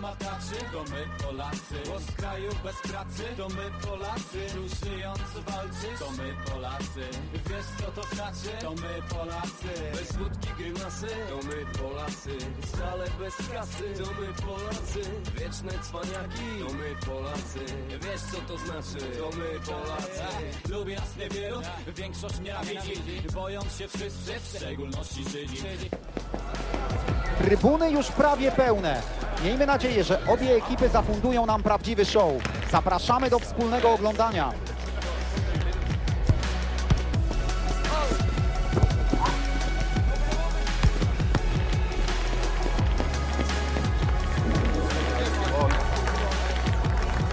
mataczy, to my Polacy. Bo kraju bez pracy, to my Polacy Tu żyjąc walczy, to my Polacy. Wiesz co to znaczy, to my Polacy. Bez wódki grymasy, to my Polacy. Stale bez kasy, to my Polacy. Wieczne cwaniaki, to my Polacy. Wiesz co to znaczy, to my Polacy. Lubię nas niewielu, większość nienawidzi Boją się wszyscy, w szczególności Żydzi Trybuny już prawie pełne. Miejmy nadzieję, że obie ekipy zafundują nam prawdziwy show. Zapraszamy do wspólnego oglądania.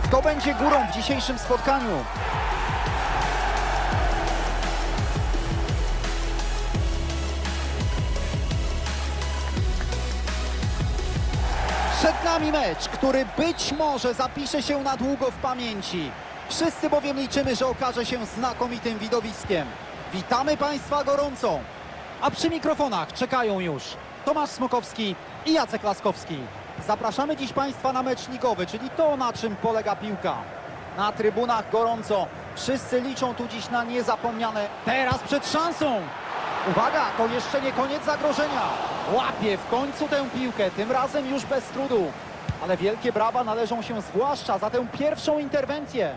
Kto będzie górą w dzisiejszym spotkaniu? Nami mecz, który być może zapisze się na długo w pamięci. Wszyscy bowiem liczymy, że okaże się znakomitym widowiskiem. Witamy Państwa gorąco. A przy mikrofonach czekają już Tomasz Smokowski i Jacek Laskowski. Zapraszamy dziś Państwa na mecz ligowy, czyli to, na czym polega piłka. Na trybunach gorąco. Wszyscy liczą tu dziś na niezapomniane. Teraz przed szansą. Uwaga, to jeszcze nie koniec zagrożenia. Łapie w końcu tę piłkę, tym razem już bez trudu. Ale wielkie brawa należą się zwłaszcza za tę pierwszą interwencję.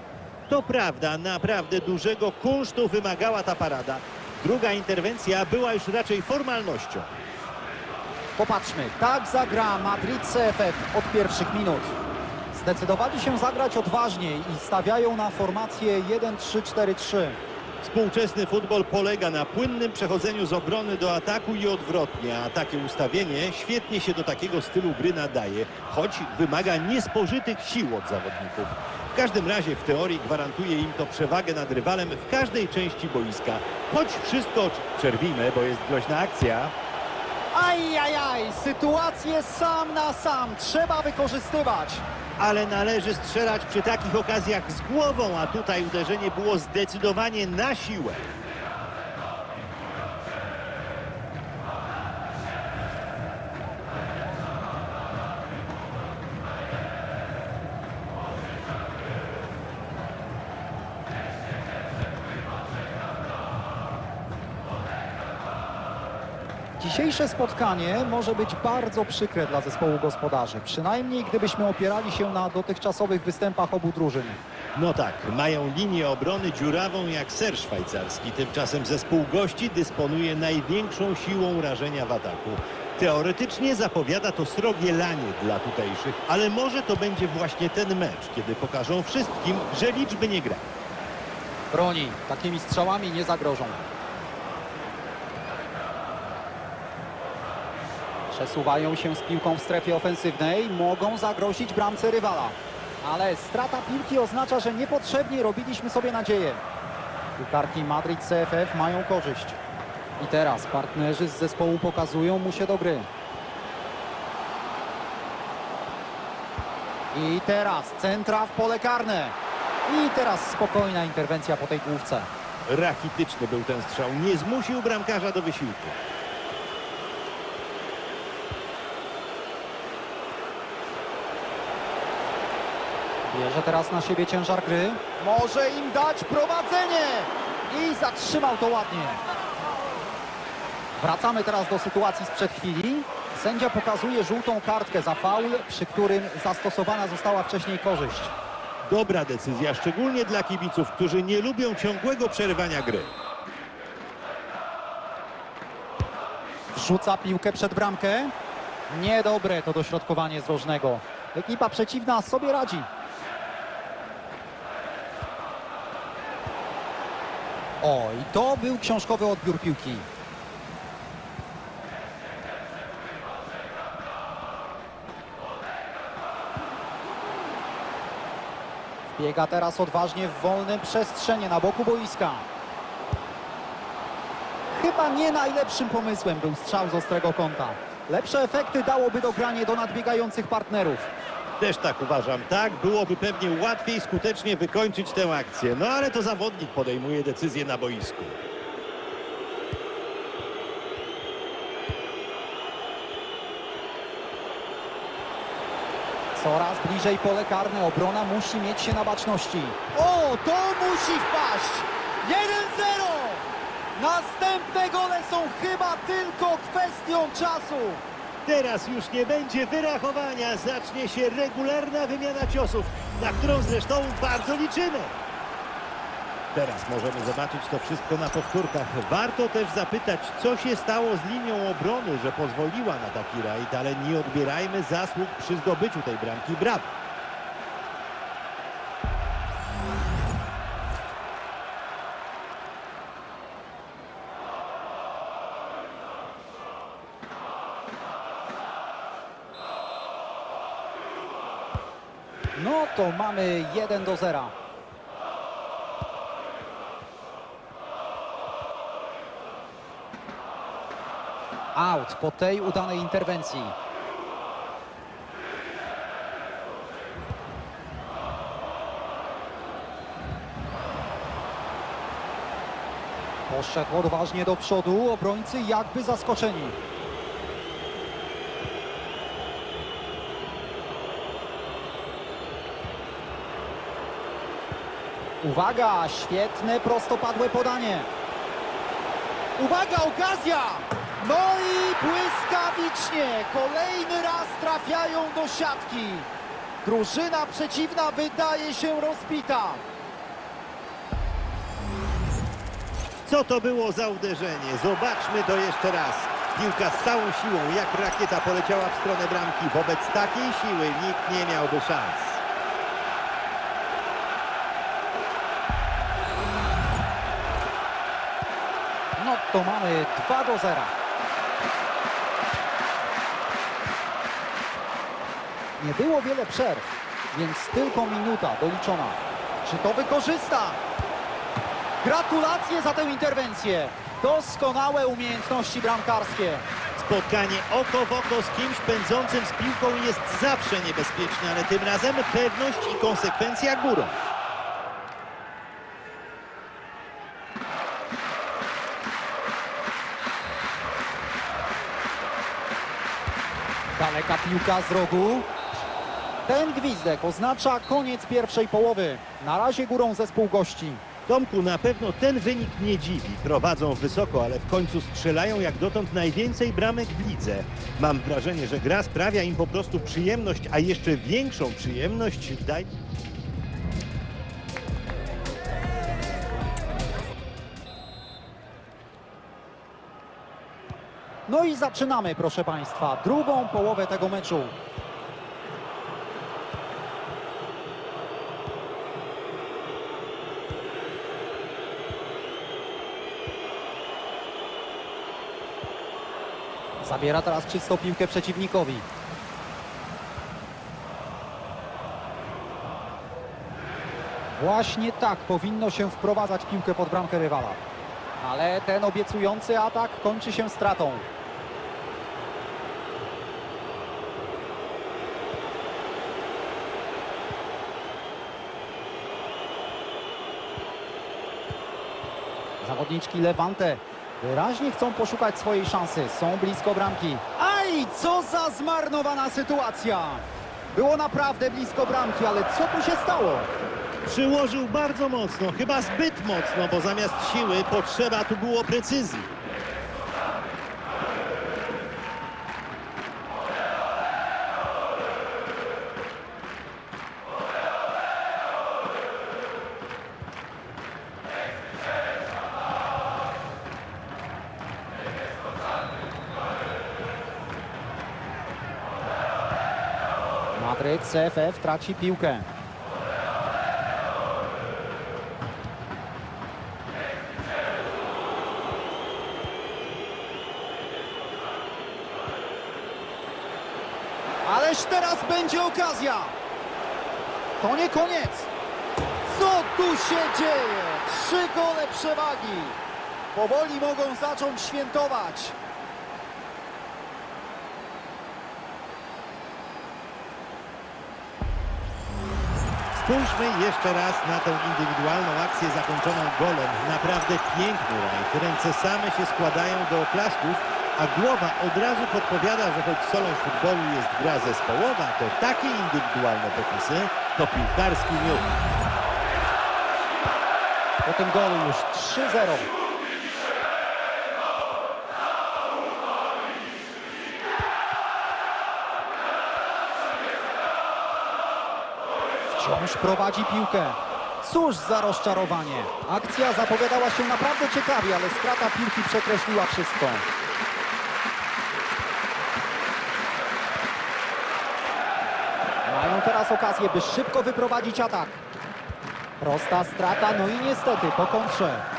To prawda, naprawdę dużego kunsztu wymagała ta parada. Druga interwencja była już raczej formalnością. Popatrzmy, tak zagra Madrid CFF od pierwszych minut. Zdecydowali się zagrać odważniej i stawiają na formację 1-3-4-3. Współczesny futbol polega na płynnym przechodzeniu z obrony do ataku i odwrotnie, a takie ustawienie świetnie się do takiego stylu gry nadaje, choć wymaga niespożytych sił od zawodników. W każdym razie w teorii gwarantuje im to przewagę nad rywalem w każdej części boiska. Choć wszystko czerwimy, bo jest groźna akcja, Ajajaj, sytuację sam na sam trzeba wykorzystywać. Ale należy strzelać przy takich okazjach z głową, a tutaj uderzenie było zdecydowanie na siłę. Dzisiejsze spotkanie może być bardzo przykre dla zespołu gospodarzy, przynajmniej gdybyśmy opierali się na dotychczasowych występach obu drużyn. No tak, mają linię obrony dziurawą jak ser szwajcarski. Tymczasem zespół gości dysponuje największą siłą rażenia w ataku. Teoretycznie zapowiada to srogie lanie dla tutejszych, ale może to będzie właśnie ten mecz, kiedy pokażą wszystkim, że liczby nie gra. Broni, takimi strzałami nie zagrożą. Przesuwają się z piłką w strefie ofensywnej, mogą zagrozić bramce rywala. Ale strata piłki oznacza, że niepotrzebnie robiliśmy sobie nadzieję. Piłkarki Madrid CFF mają korzyść. I teraz partnerzy z zespołu pokazują mu się do gry. I teraz centra w pole karne. I teraz spokojna interwencja po tej główce. Rachityczny był ten strzał, nie zmusił bramkarza do wysiłku. Bierze teraz na siebie ciężar gry. Może im dać prowadzenie. I zatrzymał to ładnie. Wracamy teraz do sytuacji sprzed chwili. Sędzia pokazuje żółtą kartkę za faul, przy którym zastosowana została wcześniej korzyść. Dobra decyzja, szczególnie dla kibiców, którzy nie lubią ciągłego przerywania gry. Wrzuca piłkę przed bramkę. Niedobre to dośrodkowanie z rożnego. Ekipa przeciwna sobie radzi. O, i to był książkowy odbiór piłki. Biega teraz odważnie w wolnym przestrzenie na boku boiska. Chyba nie najlepszym pomysłem był strzał z ostrego kąta. Lepsze efekty dałoby dogranie do nadbiegających partnerów. Też tak uważam. Tak, byłoby pewnie łatwiej skutecznie wykończyć tę akcję. No ale to zawodnik podejmuje decyzję na boisku. Coraz bliżej pole karne. Obrona musi mieć się na baczności. O, to musi wpaść! 1-0! Następne gole są chyba tylko kwestią czasu. Teraz już nie będzie wyrachowania, zacznie się regularna wymiana ciosów, na którą zresztą bardzo liczymy. Teraz możemy zobaczyć to wszystko na powtórkach. Warto też zapytać, co się stało z linią obrony, że pozwoliła na taki rajd, ale nie odbierajmy zasług przy zdobyciu tej bramki. Brawo! No to mamy 1 do 0. Out po tej udanej interwencji. Poszedł odważnie do przodu, obrońcy jakby zaskoczeni. Uwaga, świetne prostopadłe podanie. Uwaga, okazja! No i błyskawicznie, kolejny raz trafiają do siatki. Drużyna przeciwna wydaje się rozbita. Co to było za uderzenie? Zobaczmy to jeszcze raz. Piłka z całą siłą, jak rakieta poleciała w stronę bramki. Wobec takiej siły nikt nie miałby szans. To mamy 2 do 0. Nie było wiele przerw, więc tylko minuta doliczona. Czy to wykorzysta? Gratulacje za tę interwencję. Doskonałe umiejętności bramkarskie. Spotkanie oko w oko z kimś pędzącym z piłką jest zawsze niebezpieczne, ale tym razem pewność i konsekwencja górą. Daleka piłka z rogu. Ten gwizdek oznacza koniec pierwszej połowy. Na razie górą zespół gości. Tomku, na pewno ten wynik nie dziwi. Prowadzą wysoko, ale w końcu strzelają jak dotąd najwięcej bramek w lidze. Mam wrażenie, że gra sprawia im po prostu przyjemność, a jeszcze większą przyjemność daj... No i zaczynamy, proszę Państwa, drugą połowę tego meczu. Zabiera teraz czystą piłkę przeciwnikowi. Właśnie tak powinno się wprowadzać piłkę pod bramkę rywala. Ale ten obiecujący atak kończy się stratą. Zawodniczki Levante wyraźnie chcą poszukać swojej szansy. Są blisko bramki. Aj, co za zmarnowana sytuacja! Było naprawdę blisko bramki, ale co tu się stało? Przyłożył bardzo mocno, chyba zbyt mocno, bo zamiast siły potrzeba tu było precyzji. Madryt CFF traci piłkę. Ależ teraz będzie okazja. To nie koniec. Co tu się dzieje? Trzy gole przewagi. Powoli mogą zacząć świętować. Spójrzmy jeszcze raz na tę indywidualną akcję zakończoną golem. Naprawdę piękny rajd. Ręce same się składają do oklasków, a głowa od razu podpowiada, że choć solą futbolu jest gra zespołowa, to takie indywidualne popisy to piłkarski miód. Po tym golu już 3-0. Prowadzi piłkę. Cóż za rozczarowanie. Akcja zapowiadała się naprawdę ciekawie, ale strata piłki przekreśliła wszystko. Mają teraz okazję, by szybko wyprowadzić atak. Prosta strata, no i niestety po kontrze.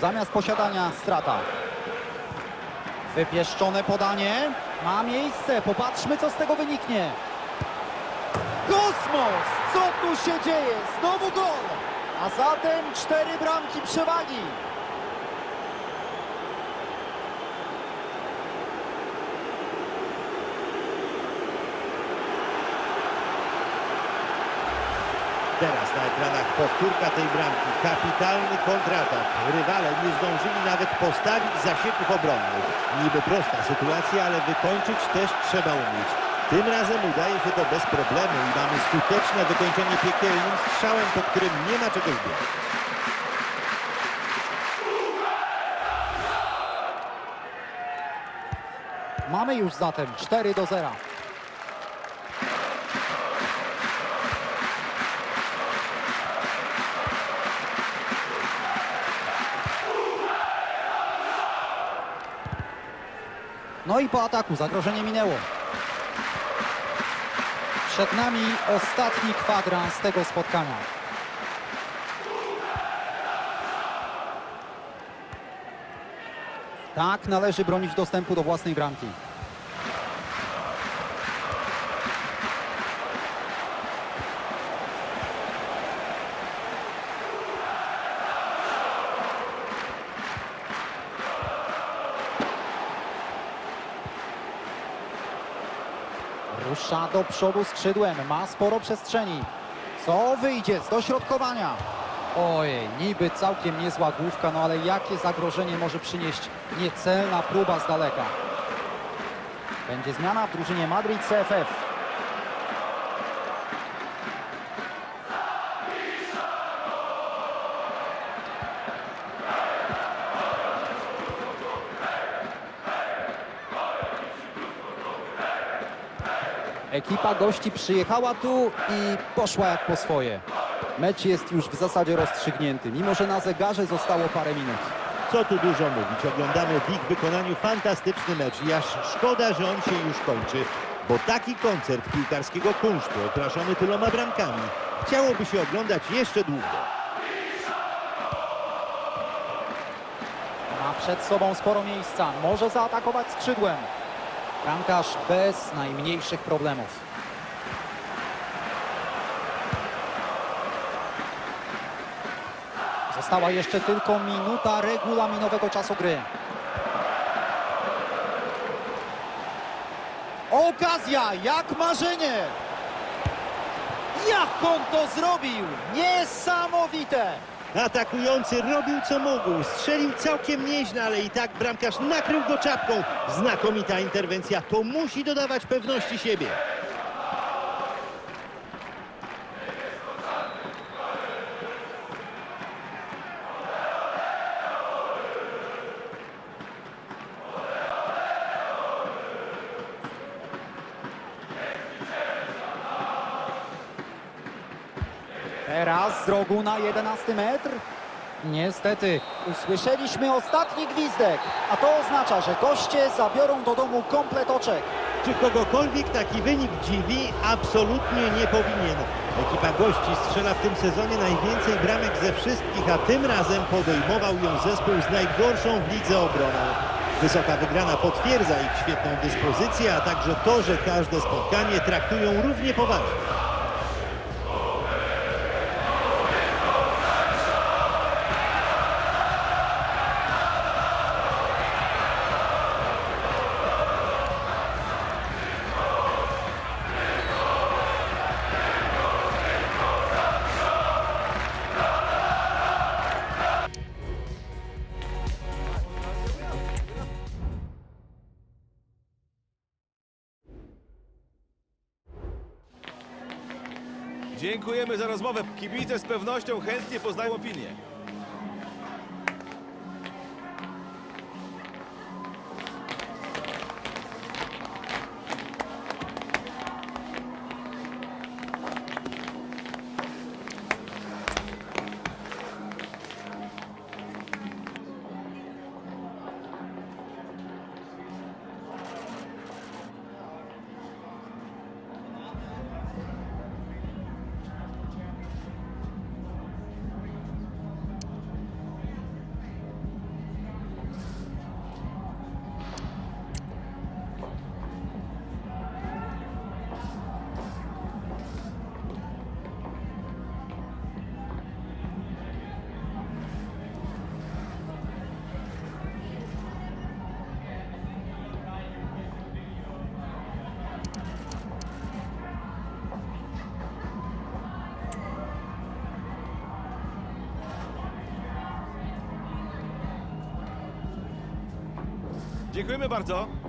Zamiast posiadania strata. Wypieszczone podanie. Ma miejsce. Popatrzmy, co z tego wyniknie. Kosmos! Co tu się dzieje? Znowu gol! A zatem cztery bramki przewagi. Teraz na ekranach powtórka tej bramki. Kapitalny kontratak. Rywale nie zdążyli nawet postawić zasieków obronnych. Niby prosta sytuacja, ale wykończyć też trzeba umieć. Tym razem udaje się to bez problemu i mamy skuteczne wykończenie piekielnym strzałem, po którym nie ma czego zbierać. Mamy już zatem 4 do 0. No i po ataku zagrożenie minęło. Przed nami ostatni kwadrans tego spotkania. Tak, należy bronić dostępu do własnej bramki. Do przodu skrzydłem, ma sporo przestrzeni. Co wyjdzie z dośrodkowania? Ojej, niby całkiem niezła główka, no ale jakie zagrożenie może przynieść niecelna próba z daleka. Będzie zmiana w drużynie Madrid CFF. Ekipa gości przyjechała tu i poszła jak po swoje. Mecz jest już w zasadzie rozstrzygnięty, mimo że na zegarze zostało parę minut. Co tu dużo mówić, oglądamy w ich wykonaniu fantastyczny mecz i aż szkoda, że on się już kończy, bo taki koncert piłkarskiego kunsztu, okraszony tyloma bramkami, chciałoby się oglądać jeszcze długo. Ma przed sobą sporo miejsca, może zaatakować skrzydłem. Bramkarz bez najmniejszych problemów. Została jeszcze tylko minuta regulaminowego czasu gry. Okazja, jak marzenie! Jak on to zrobił? Niesamowite! Atakujący robił co mógł, strzelił całkiem nieźle, ale i tak bramkarz nakrył go czapką. Znakomita interwencja, to musi dodawać pewności siebie. Teraz z rogu na 11 metr. Niestety, usłyszeliśmy ostatni gwizdek, a to oznacza, że goście zabiorą do domu komplet oczek. Czy kogokolwiek taki wynik dziwi? Absolutnie nie powinien. Ekipa gości strzela w tym sezonie najwięcej bramek ze wszystkich, a tym razem podejmował ją zespół z najgorszą w lidze obroną. Wysoka wygrana potwierdza ich świetną dyspozycję, a także to, że każde spotkanie traktują równie poważnie. Dziękujemy za rozmowę. Kibice z pewnością chętnie poznają opinię. Dziękujemy bardzo.